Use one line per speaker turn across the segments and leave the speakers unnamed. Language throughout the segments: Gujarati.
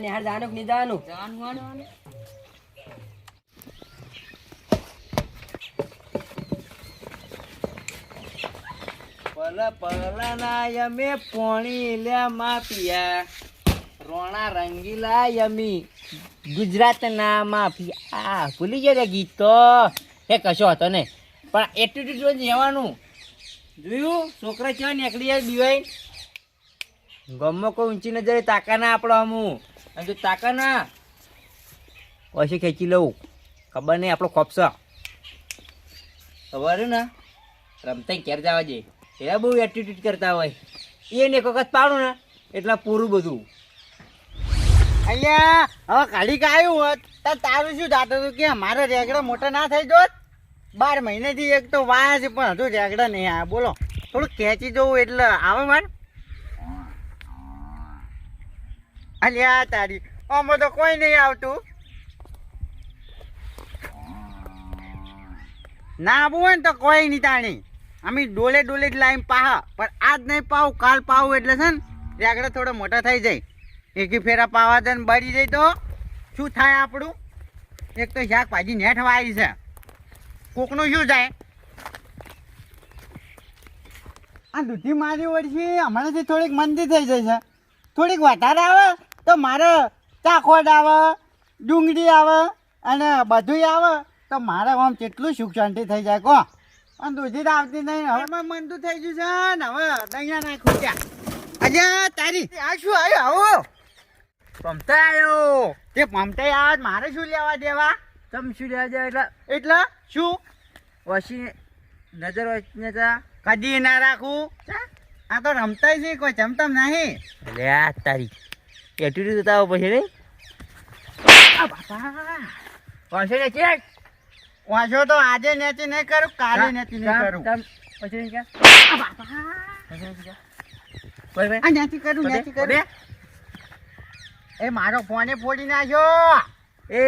જવાનું કે નહીં જવાનું
જવાનું
પલા પલા ના યમે પોણી લે માપિયા રોણા રંગીલા યમી. ગુજરાતના માફિયા. આ ભૂલી ગયા ગીત. તો એ કશો હતો ને પણ એટીટ્યુડ જોઈને જવાનું. જોયું? છોકરા કેવા નીકળી જાય દિવાઈ ગમો કોઈ ઊંચી નજરે તાકા ના આપણો અમું અને તાકા ના. પછી ખેંચી લઉં. ખબર નહીં આપણો ખોપસો. ખબર ને? રમતા ઘેર જવા જઈએ એ બહુ એટીટ્યુડ કરતા હોય. એને એક વખત પાડું ને એટલે પૂરું બધું.
અલ્યા હવે ખાલી કાયું હોત તો તારું શું જાતું હતું કે મારે રેગડા મોટા ના થઈ જોત? બાર મહિનેથી એક તો વાયા છે પણ હજુ રેગડા નહીં આવ્યા બોલો થોડું ખેંચી જવું એટલે આવે માર? અલ્યા તારી. આમાં તો કોઈ નહીં આવતું. ના આવવું હોય ને તો કોઈ નહીં તાણી. અમે ડોલે ડોલે જ લાઈન પાહા. પણ આજ નહીં પાવ કાલ પાવ એટલે છે ને આગળ થોડા મોટા થઈ જાય. એકી ફેરા પાવા દે બળી જાય તો શું થાય આપણું? એક તો શાકભાજી નેઠ વાળી છે. કોકનું શું થાય? આ દૂધી મારી વળશે હમણાંથી થોડીક મંદી થઈ જાય છે. થોડીક વધારે આવે. તો મારે ચાખોડ આવે ડુંગળી આવે અને બધું આવે. તો મારે આમ કેટલું સુખ શાંતિ થઈ જાય કો અને દૂધી તો આવતી નહીં. હવે મંદુ થઈ ગયું છે ને હવે દઅહીંયા નાખું ત્યાં. અજે તારી આ શું આવ્યો? આવો. પમતા આવ્યો. તે પમતા આવે મારે શું લેવા દેવા?
તમે શું લેવા દેવા એટલે?
એટલે શું?
વસી નજર વચને
કદી ના રાખું. આ તો રમતાય છે કોઈ જમતમ નહીં.
લે તારી. એટીટ્યુડ બતાવો પછી રે
આ બાપા
પાસે ને ચેક
વાંચો તો આજે નેચી નહીં કરું કાલે નેચી નહીં કરું.
પછી ક્યાં
આ બાપા. આ નેચી કરું નેચી કરું. એ મારો ફોને ફોડી નાખ્યો.
એ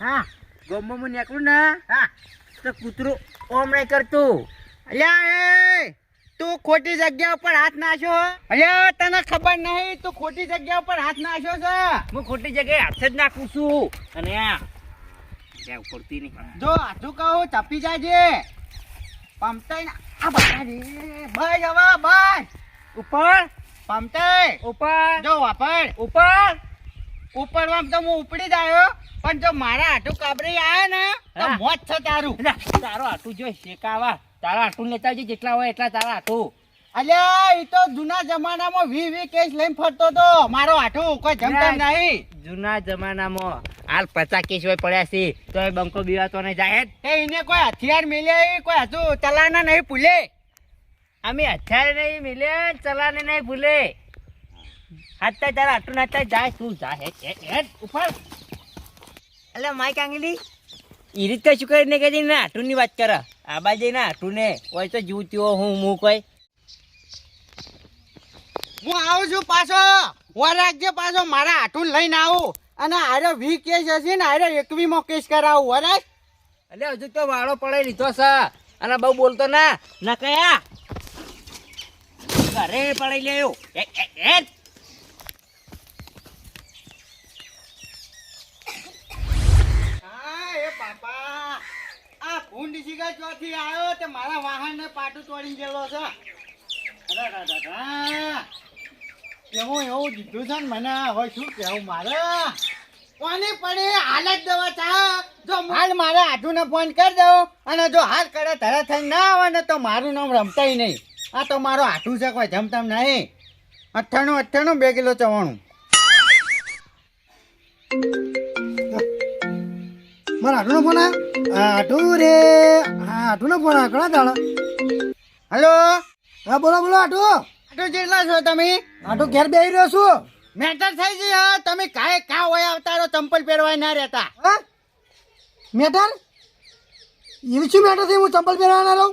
હા.
ગોમમાં હું નીકળું ને
હા.
તો કૂતરું ઓમ નહીં કરતું.
અલ્યા એ! તું ખોટી જગ્યા ઉપર હાથ નાખ્યો અરે તને ખબર નહીં તું ખોટી જગ્યા ઉપર હાથ નાખ્યો છે.
હું ખોટી જગ્યાએ હાથ જ નાખું છું. અને ઉપરથી નહીં.
જો હાથું કહું ચપી જાજે પમતાઈ આ બધા રે. બસ હવે બસ.
ઉપર?
પમતાઈ
ઉપર?
જો વાપર.
ઉપર?
ઉપર આમ તો હું ઉપડી જ આવ્યો પણ જો મારા હાથું કાબરી આવે ને તો મોત છે તારું.
તારો હાટું જો શેકાવા. તારા આટું લેતા આવજે જેટલા હોય એટલા તારા આટું
અલ્યા એ તો જૂના જમાનામાં વી વી કેસ લઈને ફરતો તો. મારો હાથું કોઈ જમતા. નહીં.
જૂના જમાનામાં. હાલ પચાસ કેસ હોય પડ્યા છે તો એ બંકો બીવાતો ને જાય.
એ એને કોઈ હથિયાર મિલે કોઈ હજુ ચલાના નહીં ભૂલે.
અમે હથિયાર નહીં મિલે ચલાને નહીં ભૂલે. હાથતા તારા આટું નાતા જાય શું જાય હેડ, ઉપર એટલે માઈ આંગલી ઈ રીતે શું કરીને કે ના હાટું ની વાત કરે. આ બાજુ ના હાટું ને હોય તો જીવતીઓ હું હું કોઈ
હું આવું છું પાછો. હું રાખજે પાછો મારા હાથું લઈને આવું. અને આરે વી કેસ હશે ને આરે એકવીમો કેસ કરાવું વરાજ
એટલે હજુ તો વાળો પડે લીધો છે. અને બહુ બોલતો ના. ના કયા? ઘરે પડી લેયો એ એ એ
હા એ બાપા આ ભૂંડ શીખા આવ્યો તે મારા વાહનને પાટું તોડી ગયેલો છે. અરે એવું એવું દીધું છે ને મને? હવે શું કેવું મારે? કોની પડી? હાલત દવા ચા. જો હાલ મારે આઠુને ફોન કરી દઉં અને જો હાલ કરે તરત થઈને ના આવે ને તો મારું નામ રમતાય નહીં. આ તો મારો આઠું છે કોઈ જમતમ નહીં. અઠ્ઠાણું અઠ્ઠાણું બે કિલો ચવાણું.
મારા આટુનો ફોન આવ્યો આટુ રે. હા ને ફોન આકડા દાડો
હલો?
હા બોલો બોલો આટુ
આટલું જેટલા છો તમે?
આટુ ઘેર બેહી રહ્યો છું.
મેટર થઈ ગઈ હા. તમે કાંઈ કા હોય આવતા રહો ચંપલ પહેરવાય ના રહેતા.
હા? મેટર? એવી શું મેટર થઈ હું ચંપલ પહેરવાના રહું?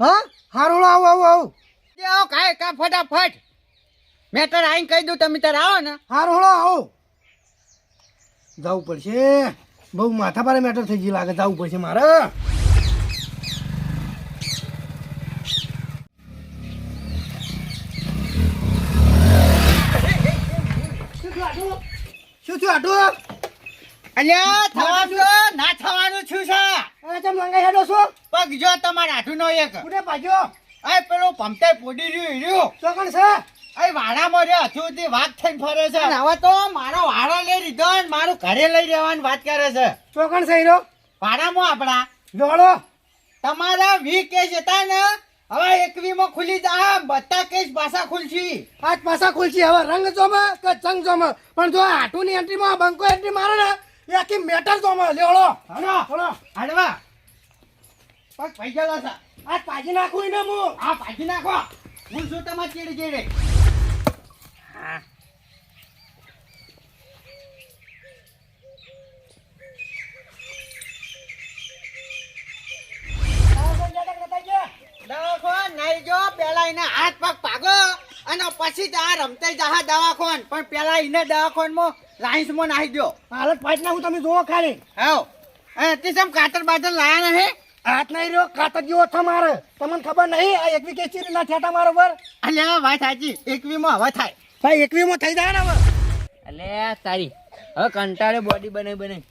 હા? હારું આવું આવું આવું
આવો કાંઈ કા ફટાફટ. મેટર આવીને કહી દઉં તમે ત્યારે આવો ને.
હારું આવો આવું જવું પડશે. બહુ માથા પારે મેટર થઈ ગઈ લાગે જવું પડશે મારે. આટું
અલ્યા થવાનું ના થવાનું છું છે?
આ ચમ લંગાઈ હેડો છો.
પગ જો તમારા આઠું નો એક.
કુડે પાછો.
આ પેલું પમતે પોડી રહ્યું રહ્યું
ચોકણ છે?
વાડામાં રહ્યો સુધી વાઘ થઈને ફરે છે. હવે તો મારો વાડો લઈ લીધો ને મારું ઘરે લઈ જવાની વાત કરે છે.
ચોકણ છે હીરો?
વાડામાં આપણા.
જોડો
તમારા વી કેસ હતા ને હવે એકવીમાં ખુલી જા. બધા કેસ પાછા ખુલશી.
આજ પાછા ખુલશી. હવે રંગ જોમે કે ચંગ જોમે? પણ જો આટુની એન્ટ્રીમાં બંકો એન્ટ્રી મારે ને એ આખી મેટર જોમે. લેવડો
હલો.
હલો
હાડવા. પગ પૈસા છે.
આજ પાછી નાખું ને હું.
આ પાછી નાખો. હું શું તમારે ચીડે ચીડે દવાખોન નહીં જો પેલા એને હાથ પગ ભાગો અને પછી જ આ રમતે જહા દવાખોન. પણ પેલા એને દવાખોનમાં લાઈન્સમાં નાખી દો
હાલત પાછી નાખું તમે જોવો ખાલી.
હાવ તે સમ કાતર બાતર લાયા નહીં?
હાથ નહીં રહ્યો કાતર જેવો થા મારે. તમને ખબર નહીં આ એકવી કેસી ચીરી થયા થેટા મારો પર
અલ્યા વાત સાચી. એકવીમાં હવે થાય.
ભાઈ એકવીમાં થઈ જાય ને હવે.
અલે તારી. હવે કંટાળે બોડી બનાવી બનાવી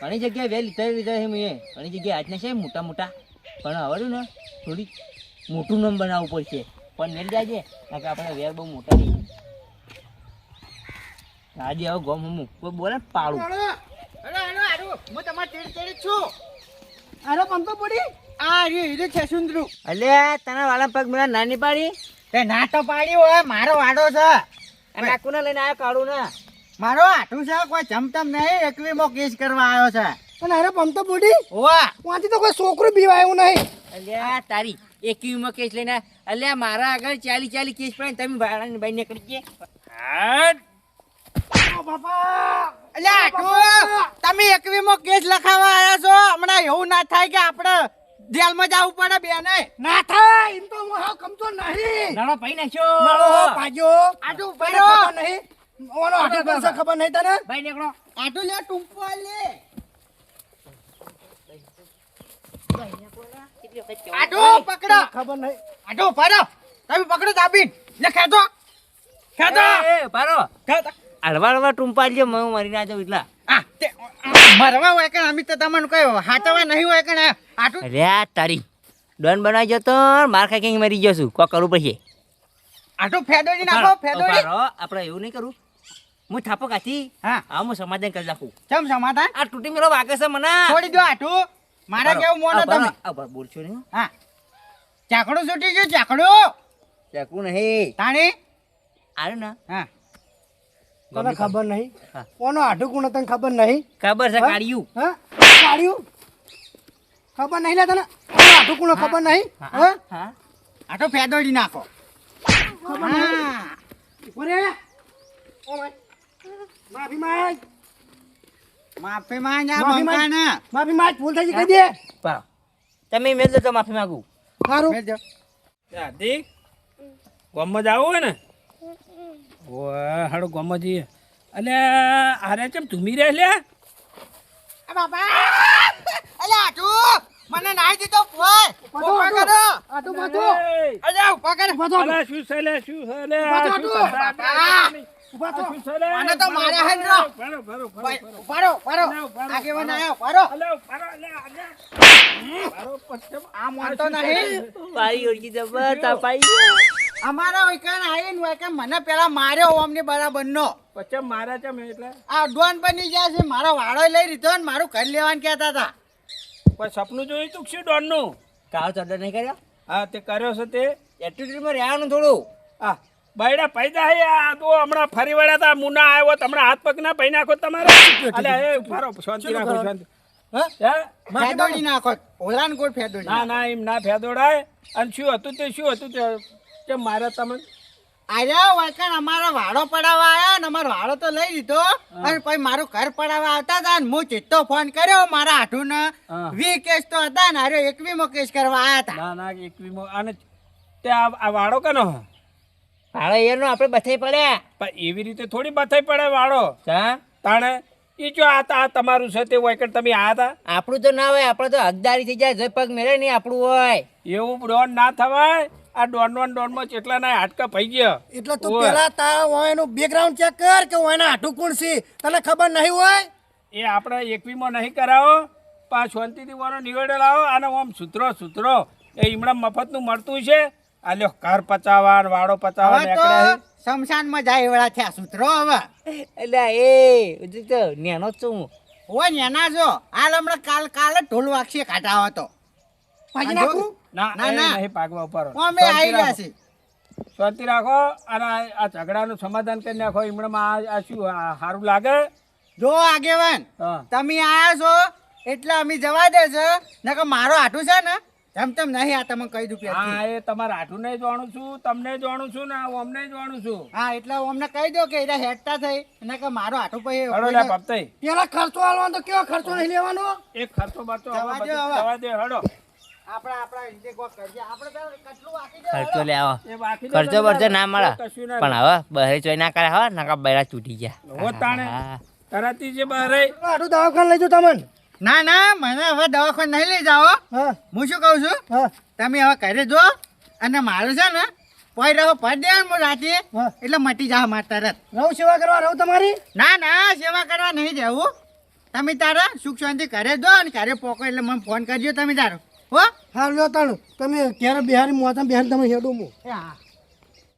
ઘણી જગ્યાએ વેલ લીધા લીધા છે મેં. ઘણી જગ્યાએ આજના છે મોટા મોટા. પણ હવે ને થોડી મોટું નામ બનાવવું પડશે. પણ મેળ જાજે કારણ કે આપણે વેર બહુ મોટા નહીં. આજે આવો ગમ હમું કોઈ બોલે પાડું.
હેલો હેલો હારું હું તમારે ચીડ ચીડ છું.
અરે પંપો પડી?
આ રહ્યું હીરું છે સુંદરું
અલે તને વાળા પગ મને નાની પાડી?
તે ના તો પાડી હોય મારો વાડો છે.
અને લઈને આવ્યો કાઢું ને
મારો આટું છે કોઈ જમતમ નહીં એકવીમો કેસ કરવા આવ્યો છે.
પણ અરે પંપો પડી?
ઓવા
વાંચી તો કોઈ છોકરું બીવાયું આવ્યું નહીં.
અલ્યા તારી એકવીમાં કેસ લઈને અલ્યા મારા આગળ ચાલી ચાલી કેસ પડે તમે ભાડાની બાઈ નીકળી ગયા.
અલ્યા તમે એકવીમો કેસ લખાવા આવ્યા છો? હમણાં એવું ના થાય કે આપણે જેલમાં જવું પડે બે નહીં
ના થાય! એમ તો હું હાવ કમતો નહીં.
નાનો ભાઈ નાખ્યો.
પાજો. નહીં? ઓનો ખબર નહીં તને?
ભાઈ નીકળો.
આટું લે ટૂંકો લે આટું પકડો.
ખબર નહીં?
આટું ભરો તમે પકડો દાબીન લે ખેંચો. ખેંચો.
એ, એ, પારો હળવા હળવા ટૂંપા લ્યો હું ના જાઉં એટલા.
આ તે મરવા હોય કે અમે તો તમને કઈ હાચવા નહીં હોય કે આટું
અલ્યા તારી ડોન બનાવી જતો માર ખાઈ કંઈ મરી ગયો છું. કરવું પડશે.
આટું ફેદોડી નાખો ફેદોડી.
આપણે એવું નહીં કરું. હું થાપો કાથી
હા.
હા હું સમાધાન કરી નાખું.
ચમ સમાધાન?
આ તૂટી મેળો વાગે છે મને.
છોડી દો આટું મારા કેવું મોનો તમે?
બોલશો ને
હા. ચાકડો છૂટી ગયો ચાકડો!
ચાકુ નહીં.
તાણી?
આરે ના.
હા.
તને ખબર નહીં?
કોનો
ઓનો હાથું કોણ તને ખબર નહીં?
ખબર છે
હા? હા? કાઢ્યું ખબર નહીં ને તને? હાથું કોણ ખબર નહીં? હા.
હા?
આટું ફેદોડી નાખો.
ખબર નહીં? ઓરે ઓ ભાઈ માફી માંગ.
માફી માંગ આ
માફી માંગ.
બંકાને
માફી માંગ ભૂલ થઈ ગઈ કહી દે.
પારો તમે મેં તો માફી માંગુ.
સારું
મેલજો.
દાદી ગામમાં જવું હોય ને? ઓય હાડો ગામમાં જઈએ. અને આરે ચમ ધૂમી રહે લે?
આ બાપા! અલે આટું મને નાઈ દીધો ફોય
પાછો, ઊભા
કરો.
આટું પાછો
અલે ઊભા કરો.
અલા શું છે લે શું છે લે?
થા,
શું છે?
બાપા.
ઊભા છે?
આને તો માર્યા હે રો.
ભરો, ભરો, ભરો, ભરો.
આયો,
અલે, ભરો, અલે. ભરો,
આ નહીં.
જબર તાપાઈ
અમારા વૈકણ આવીને મને પેલા માર્યો અમને બરાબર નો
પછી મારા ચમ એટલે?
આ ડોન બની ગયા છે મારો વાળો લઈ લીધો ને મારું ઘર લેવાનું કહેતા હતા.
પણ સપનું જોયું તું કે શું ડોનનું?
કાળો ચડર નહીં કર્યો?
હા તે કર્યો છે તે.
એટીટ્યુડમાં રહેવાનું થોડું.
આ બૈડા પૈદા હે આ તો હમણાં ફરી વળ્યા તા. મુના આવ્યો તમને હાથ પગ ના પૈ નાખો તમારે. અલે એ ફારો શાંતિ રાખો શાંતિ.
ફેદોડી નાખો. ઓલાન કોઈ ફેદોડી
ના ના એમ ના ફેદોડાય. અને શું હતું તે શું હતું તે? કે મારે તમને
આર્યા વૈકણ અમારો વાળો પડાવવા આવ્યા ને અમારો વાળો તો લઈ લીધો. અને પછી મારું ઘર પડાવવા આવતા હતા ને હું ચિત્તો ફોન કર્યો. મારા હાથું ને વી કેસ તો હતા ને અરે એકવીમો કેસ કરવા આવ્યા હતા
ના ના એકવીમો. અને તે આ કે કનો? હે?
ભાડો એનો આપણે બથાઈ પડ્યા.
પણ એવી રીતે થોડી બથાઈ પડે વાળો.
હા
તાણે એ જો આ તા- આ તમારું છે તે હોય કે તમે આ હતા
આપણું તો ના હોય આપણે તો હકદારી થઈ જાય જે પગ મેળે નહીં આપણું હોય.
એવું ડોન ના થવાય? આ ડોન ડોનમાં કેટલાના હાટકા પઈ ગયા.
એટલે તું. પેલા તારા વાયનું બેકગ્રાઉન્ડ ચેક કર કે વાયના હાટું કોણ છે? તને ખબર નહીં હોય?
એ આપણે એકવીમાં નહીં કરાવો. પાંચ શાંતિથી વાળો નીવડે લાવો અને આમ સુધરો સુધરો એ ઈમડા મફતનું મળતું છે. આ લ્યો ઘર પચાવવા વાડો પચાવવા
તો
નીકળ્યા
શમશાનમાં જાય એવડા થયા સૂત્રો હવે.
એટલે એ તો નેનો જ છું
ઓ નેના જો હાલ હમણાં કાલ કાલે ઢોલ વાગશે કાઢા હતો પાજી
નાખું?
ના
ના, ના.
નહીં પાગવા ઉપર.
અમે આવી ગયા છે.
શાંતિ રાખો અને આ ઝઘડાનું સમાધાન કરી નાખો. હમણાં આ આ શું સારું લાગે?
જો આગેવાન તમે આયા છો એટલે અમે જવા દે છે નકર મારો આટું છે ને તેમ તેમ નહીં આ તમે કહી દઉં
હા
પહેલથી.
એ તમારા હાઠું જાણું છું તમને જાણું છું ને હું જાણું છું.
હા એટલે હું અમને કહી દો કે એટલે હેડતા થઈ નકર મારો હાટું પછી
હડો લે પપતાઈ
પેલા ખર્ચો આલવાનો તો કેવો ખર્ચો નહીં લેવાનો?
એક ખર્ચો બરચો હવે
જવા દો
બધું
હવે.
જવા દે હડો
આપણા આપણા રીતે કોક કરજે આપણે તો કચરું દે
ખર્ચો લે આવો
એ બાકી તો
ખર્ચો બરચો ના મળે. પણ હવે બહેરે ચોઈ ના કરે હવે નકા બહેરા તૂટી ગયા.
હો તાણે. તરતી જે બહાર.
હાટું દવાખાને લઈ જો તમને.
ના ના મને હવે દવાખાને નહીં લઈ જાઓ.
હા.
હું શું કહું છું? તમે હવે ઘરે જો અને મારું છે ને પોઈ રહો પડ દે હું રાતે. એટલે મટી જાવ મારે તરત.
રહું સેવા કરવા રહું તમારી?
ના ના સેવા કરવા નહીં જવું. તમે તારા સુખ શાંતિ ઘરે જો અને ઘરે પોકો એટલે મને ફોન કરજો તમે તારો. હો?
હા તાણું તમે ક્યારે બિહારી મોતા બિહારી તમે હેડું હું
હા.